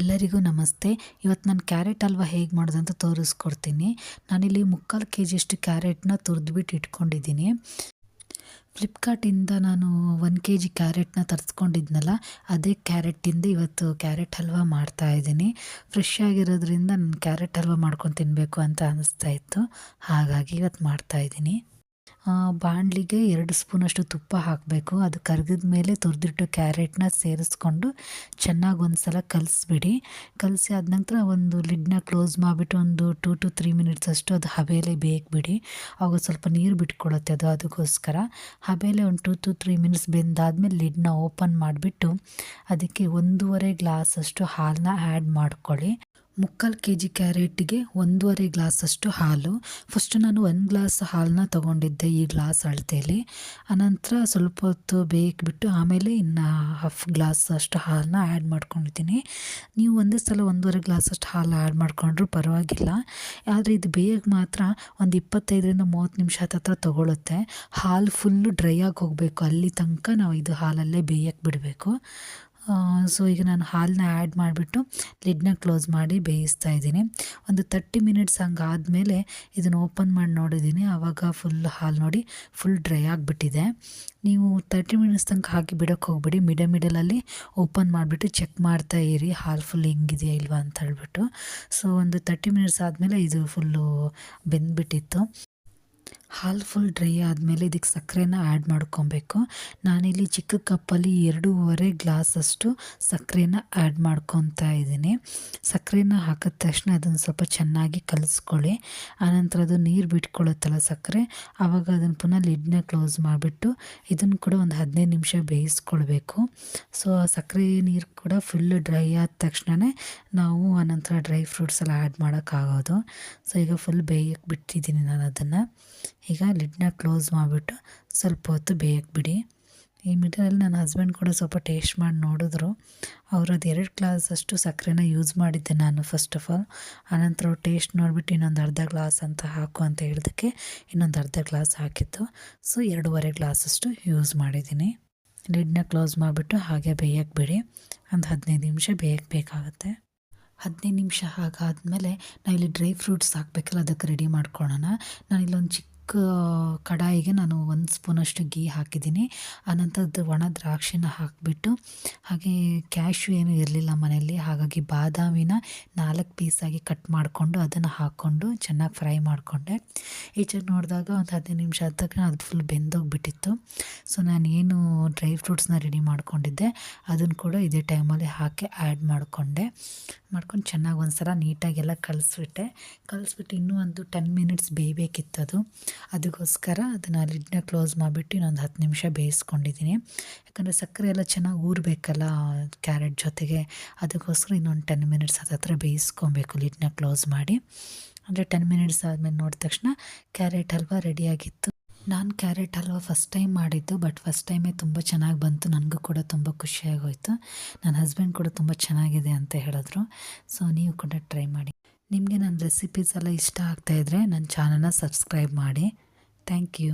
ಎಲ್ಲರಿಗೂ ನಮಸ್ತೆ. ಇವತ್ತು ನಾನು ಕ್ಯಾರೆಟ್ ಹಲ್ವ ಹೇಗೆ ಮಾಡೋದು ಅಂತ ತೋರಿಸ್ಕೊಡ್ತೀನಿ. ನಾನಿಲ್ಲಿ ಮುಕ್ಕಾಲು ಕೆ ಜಿಯಷ್ಟು ಕ್ಯಾರೆಟ್ನ ತುರಿದ್ಬಿಟ್ಟು ಇಟ್ಕೊಂಡಿದ್ದೀನಿ. ಫ್ಲಿಪ್ಕಾರ್ಟಿಂದ ನಾನು ಒನ್ ಕೆ ಜಿ ಕ್ಯಾರೆಟ್ನ ತರಿಸ್ಕೊಂಡಿದ್ನಲ್ಲ, ಅದೇ ಕ್ಯಾರೆಟಿಂದ ಇವತ್ತು ಕ್ಯಾರೆಟ್ ಹಲ್ವ ಮಾಡ್ತಾಯಿದ್ದೀನಿ ಫ್ರೆಶ್ ಆಗಿರೋದ್ರಿಂದ ನಾನು ಕ್ಯಾರೆಟ್ ಹಲ್ವ ಮಾಡ್ಕೊಂಡು ತಿನ್ನಬೇಕು ಅಂತ ಅನ್ನಿಸ್ತಾ ಇತ್ತು. ಹಾಗಾಗಿ ಇವತ್ತು ಮಾಡ್ತಾಯಿದ್ದೀನಿ ಬಾಣಲಿಗೆ ಎರಡು ಸ್ಪೂನಷ್ಟು ತುಪ್ಪ ಹಾಕಬೇಕು. ಅದು ಕರಗಿದ ಮೇಲೆ ತುರಿದಿಟ್ಟು ಕ್ಯಾರೆಟ್ನ ಸೇರಿಸ್ಕೊಂಡು ಚೆನ್ನಾಗಿ ಒಂದು ಸಲ ಕಲಿಸ್ಬಿಡಿ. ಕಲಸಿ ಆದ ನಂತರ ಒಂದು ಲಿಡ್ನ ಕ್ಲೋಸ್ ಮಾಡಿಬಿಟ್ಟು ಒಂದು ಟೂ ಟು ತ್ರೀ ಮಿನಿಟ್ಸ್ ಅಷ್ಟು ಅದು ಹಬೆಯಲ್ಲಿ ಬೇಕುಬಿಡಿ ಅವಾಗ ಸ್ವಲ್ಪ ನೀರು ಬಿಟ್ಕೊಳತ್ತೆ ಅದು ಅದಕ್ಕೋಸ್ಕರ. ಹಬೆಯಲ್ಲಿ ಒಂದು ಟೂ ಟು ತ್ರೀ ಮಿನಿಟ್ಸ್ ಬೆಂದಾದ್ಮೇಲೆ ಲಿಡ್ನ ಓಪನ್ ಮಾಡಿಬಿಟ್ಟು ಅದಕ್ಕೆ ಒಂದೂವರೆ ಗ್ಲಾಸಷ್ಟು ಹಾಲನ್ನ ಆ್ಯಡ್ ಮಾಡ್ಕೊಳ್ಳಿ. ಮುಕ್ಕಾಲು ಕೆ ಜಿ ಕ್ಯಾರೆಟ್ಗೆ ಒಂದೂವರೆ ಗ್ಲಾಸಷ್ಟು ಹಾಲು. ಫಸ್ಟು ನಾನು ಒಂದು ಗ್ಲಾಸ್ ಹಾಲನ್ನ ತೊಗೊಂಡಿದ್ದೆ ಈ ಗ್ಲಾಸ್ ಅಳತೆಯಲ್ಲಿ ಆನಂತರ ಸ್ವಲ್ಪ ಹೊತ್ತು ಬೇಯಿಬಿಟ್ಟು ಆಮೇಲೆ ಇನ್ನು ಹಾಫ್ ಗ್ಲಾಸ್ ಅಷ್ಟು ಹಾಲನ್ನ ಆ್ಯಡ್ ಮಾಡ್ಕೊಂಡಿದ್ದೀನಿ. ನೀವು ಒಂದೇ ಸಲ ಒಂದೂವರೆ ಗ್ಲಾಸಷ್ಟು ಹಾಲು ಆ್ಯಡ್ ಮಾಡಿಕೊಂಡ್ರು ಪರವಾಗಿಲ್ಲ. ಆದರೆ ಇದು ಬೇಯಕ್ಕೆ ಮಾತ್ರ ಒಂದು ಇಪ್ಪತ್ತೈದರಿಂದ ಮೂವತ್ತು ನಿಮಿಷ ಹತ್ರ ತೊಗೊಳುತ್ತೆ. ಹಾಲು ಫುಲ್ಲು ಡ್ರೈ ಆಗಿ ಹೋಗಬೇಕು. ಅಲ್ಲಿ ತನಕ ನಾವು ಇದು ಹಾಲಲ್ಲೇ ಬೇಯಕ್ಕೆ ಬಿಡಬೇಕು. ಸೊ ಈಗ ನಾನು ಹಾಲನ್ನ ಆ್ಯಡ್ ಮಾಡಿಬಿಟ್ಟು ಲಿಡ್ನ ಕ್ಲೋಸ್ ಮಾಡಿ ಬೇಯಿಸ್ತಾ ಇದ್ದೀನಿ. ಒಂದು ತರ್ಟಿ ಮಿನಿಟ್ಸ್ ಹಂಗೆ ಆದಮೇಲೆ ಇದನ್ನು ಓಪನ್ ಮಾಡಿ ನೋಡಿದ್ದೀನಿ. ಆವಾಗ ಫುಲ್ ಹಾಲು ನೋಡಿ ಫುಲ್ ಡ್ರೈ ಆಗಿಬಿಟ್ಟಿದೆ. ನೀವು ತರ್ಟಿ ಮಿನಿಟ್ಸ್ ತನಕ ಹಾಕಿ ಬಿಡೋಕ್ಕೆ ಹೋಗ್ಬಿಡಿ. ಮಿಡ ಮಿಡಲಲ್ಲಿ ಓಪನ್ ಮಾಡಿಬಿಟ್ಟು ಚೆಕ್ ಮಾಡ್ತಾ ಇರಿ. ಹಾಲು ಫುಲ್ ಹೆಂಗಿದೆಯಾ ಇಲ್ವಾ ಅಂತ ಹೇಳ್ಬಿಟ್ಟು. ಸೊ ಒಂದು ತರ್ಟಿ ಮಿನಿಟ್ಸ್ ಆದಮೇಲೆ ಇದು ಫುಲ್ಲು ಬೆಂದ್ಬಿಟ್ಟಿತ್ತು. ಹಾಲು ಫುಲ್ ಡ್ರೈ ಆದಮೇಲೆ ಇದಕ್ಕೆ ಸಕ್ಕರೆನ ಆ್ಯಡ್ ಮಾಡ್ಕೊಬೇಕು. ನಾನಿಲ್ಲಿ ಚಿಕ್ಕ ಕಪ್ಪಲ್ಲಿ ಎರಡೂವರೆ ಗ್ಲಾಸಷ್ಟು ಸಕ್ಕರೆನ ಆ್ಯಡ್ ಮಾಡ್ಕೊತಾ ಇದ್ದೀನಿ. ಸಕ್ಕರೆನ ಹಾಕಿದ ತಕ್ಷಣ ಅದನ್ನು ಸ್ವಲ್ಪ ಚೆನ್ನಾಗಿ ಕಲಿಸ್ಕೊಳ್ಳಿ. ಆನಂತರ ಅದು ನೀರು ಬಿಟ್ಕೊಳ್ಳುತ್ತಲ್ಲ ಸಕ್ಕರೆ ಆವಾಗ ಅದನ್ನು ಪುನಃ ಲಿಡ್ನ ಕ್ಲೋಸ್ ಮಾಡಿಬಿಟ್ಟು ಇದನ್ನು ಕೂಡ ಒಂದು ಹದಿನೈದು ನಿಮಿಷ ಬೇಯಿಸ್ಕೊಳ್ಬೇಕು. ಸೊ ಆ ಸಕ್ಕರೆ ನೀರು ಕೂಡ ಫುಲ್ ಡ್ರೈ ಆದ ತಕ್ಷಣವೇ ನಾವು ಆನಂತರ ಡ್ರೈ ಫ್ರೂಟ್ಸ್ ಎಲ್ಲ ಆ್ಯಡ್ ಮಾಡೋಕ್ಕಾಗೋದು. ಸೊ ಈಗ ಫುಲ್ ಬೇಯಕ್ಕೆ ಬಿಟ್ಟಿದ್ದೀನಿ ನಾನು ಅದನ್ನು. ಈಗ ಲಿಡ್ನ ಕ್ಲೋಸ್ ಮಾಡಿಬಿಟ್ಟು ಸ್ವಲ್ಪ ಹೊತ್ತು ಬೇಯಕ್ಕೆ ಬಿಡಿ. ಈ ಮಿಡಲಲ್ಲಿ ನನ್ನ ಹಸ್ಬೆಂಡ್ ಕೂಡ ಸ್ವಲ್ಪ ಟೇಸ್ಟ್ ಮಾಡಿ ನೋಡಿದ್ರು. ಅವರು ಅದು ಎರಡು ಗ್ಲಾಸಷ್ಟು ಸಕ್ಕರೆನ ಯೂಸ್ ಮಾಡಿದ್ದೆ ನಾನು ಫಸ್ಟ್ ಆಫ್ ಆಲ್ ಆನಂತರ ಟೇಸ್ಟ್ ನೋಡಿಬಿಟ್ಟು ಇನ್ನೊಂದು ಅರ್ಧ ಗ್ಲಾಸ್ ಅಂತ ಹಾಕು ಅಂತ ಹೇಳಿದಕ್ಕೆ ಇನ್ನೊಂದು ಅರ್ಧ ಗ್ಲಾಸ್ ಹಾಕಿತ್ತು. ಸೊ, ಎರಡೂವರೆ ಗ್ಲಾಸಷ್ಟು ಯೂಸ್ ಮಾಡಿದ್ದೀನಿ. ಲಿಡ್ನ ಕ್ಲೋಸ್ ಮಾಡಿಬಿಟ್ಟು ಹಾಗೆ ಬೇಯಕ್ಕೆ ಬಿಡಿ. ಒಂದು ಹದಿನೈದು ನಿಮಿಷ ಬೇಯಕ್ಕೆ ಬೇಕಾಗುತ್ತೆ. ಹದಿನೈದು ನಿಮಿಷ ಹಾಗಾದಮೇಲೆ ನಾವಿಲ್ಲಿ ಡ್ರೈ ಫ್ರೂಟ್ಸ್ ಹಾಕಬೇಕಲ್ಲ, ಅದಕ್ಕೆ ರೆಡಿ ಮಾಡ್ಕೊಳ್ಳೋಣ ನಾನಿಲ್ಲೊಂದು ಚಿಕ್ಕ ಕಡಾಯಿಗೆ ನಾನು ಒಂದು ಸ್ಪೂನಷ್ಟು ಗೀ ಹಾಕಿದ್ದೀನಿ. ಆನಂತರದ್ದು ಒಣ ದ್ರಾಕ್ಷಿನ ಹಾಕಿಬಿಟ್ಟು, ಹಾಗೆ ಕ್ಯಾಶು ಏನು ಇರಲಿಲ್ಲ ಮನೆಯಲ್ಲಿ, ಹಾಗಾಗಿ ಬಾದಾಮಿನ ನಾಲ್ಕು ಪೀಸಾಗಿ ಕಟ್ ಮಾಡಿಕೊಂಡು ಅದನ್ನು ಹಾಕ್ಕೊಂಡು ಚೆನ್ನಾಗಿ ಫ್ರೈ ಮಾಡಿಕೊಂಡೆ. ಈಚೆಗೆ ನೋಡಿದಾಗ ಒಂದು ಹದಿನೈದು ನಿಮಿಷ ಆದ ತಕ್ಷಣ ಅದು ಫುಲ್ ಬೆಂದೋಗಿಬಿಟ್ಟಿತ್ತು. ಸೊ ನಾನು ಏನು ಡ್ರೈ ಫ್ರೂಟ್ಸ್ನ ರೆಡಿ ಮಾಡ್ಕೊಂಡಿದ್ದೆ. ಅದನ್ನು ಕೂಡ ಇದೇ ಟೈಮಲ್ಲಿ ಹಾಕಿ ಆ್ಯಡ್ ಮಾಡಿಕೊಂಡೆ. ಮಾಡ್ಕೊಂಡು ಚೆನ್ನಾಗಿ ಒಂದು ಸಲ ನೀಟಾಗೆಲ್ಲ ಕಲಿಸ್ಬಿಟ್ಟೆ. ಕಲಿಸ್ಬಿಟ್ಟು ಇನ್ನೂ ಒಂದು ಟೆನ್ ಮಿನಿಟ್ಸ್ ಬೇಯಬೇಕಿತ್ತು ಅದು ಅದಕ್ಕೋಸ್ಕರ ಅದನ್ನು ಲಿಡ್ನ ಕ್ಲೋಸ್ ಮಾಡಿಬಿಟ್ಟು ಇನ್ನೊಂದು ಹತ್ತು ನಿಮಿಷ ಬೇಯಿಸ್ಕೊಂಡಿದ್ದೀನಿ ಯಾಕಂದರೆ ಸಕ್ಕರೆ ಎಲ್ಲ ಚೆನ್ನಾಗಿ ಊರಬೇಕಲ್ಲ ಕ್ಯಾರೆಟ್ ಜೊತೆಗೆ. ಅದಕ್ಕೋಸ್ಕರ ಇನ್ನೊಂದು ಟೆನ್ ಮಿನಿಟ್ಸ್ ಹತ್ರ ಬೇಯಿಸ್ಕೊಬೇಕು ಲಿಡ್ನ ಕ್ಲೋಸ್ ಮಾಡಿ. ಅಂದರೆ ಟೆನ್ ಮಿನಿಟ್ಸ್ ಆದಮೇಲೆ ನೋಡಿದ ತಕ್ಷಣ ಕ್ಯಾರೆಟ್ ಹಲ್ವಾ ರೆಡಿಯಾಗಿತ್ತು ನಾನು ಕ್ಯಾರೆಟ್ ಹಲ್ವಾ ಫಸ್ಟ್ ಟೈಮ್ ಮಾಡಿದ್ದು ಬಟ್ ಫಸ್ಟ್ ಟೈಮೇ ತುಂಬ ಚೆನ್ನಾಗಿ ಬಂತು. ನನಗೂ ಕೂಡ ತುಂಬ ಖುಷಿಯಾಗೋಯಿತು. ನನ್ನ ಹಸ್ಬೆಂಡ್ ಕೂಡ ತುಂಬ ಚೆನ್ನಾಗಿದೆ ಅಂತ ಹೇಳಿದ್ರು. ಸೊ ನೀವು ಕೂಡ ಟ್ರೈ ಮಾಡಿ. ನಿಮಗೆ ನನ್ನ ರೆಸಿಪೀಸ್ ಎಲ್ಲ ಇಷ್ಟ ಆಗ್ತಾಯಿದ್ರೆ ನನ್ನ ಚಾನಲ್ನ ಸಬ್ಸ್ಕ್ರೈಬ್ ಮಾಡಿ. Thank you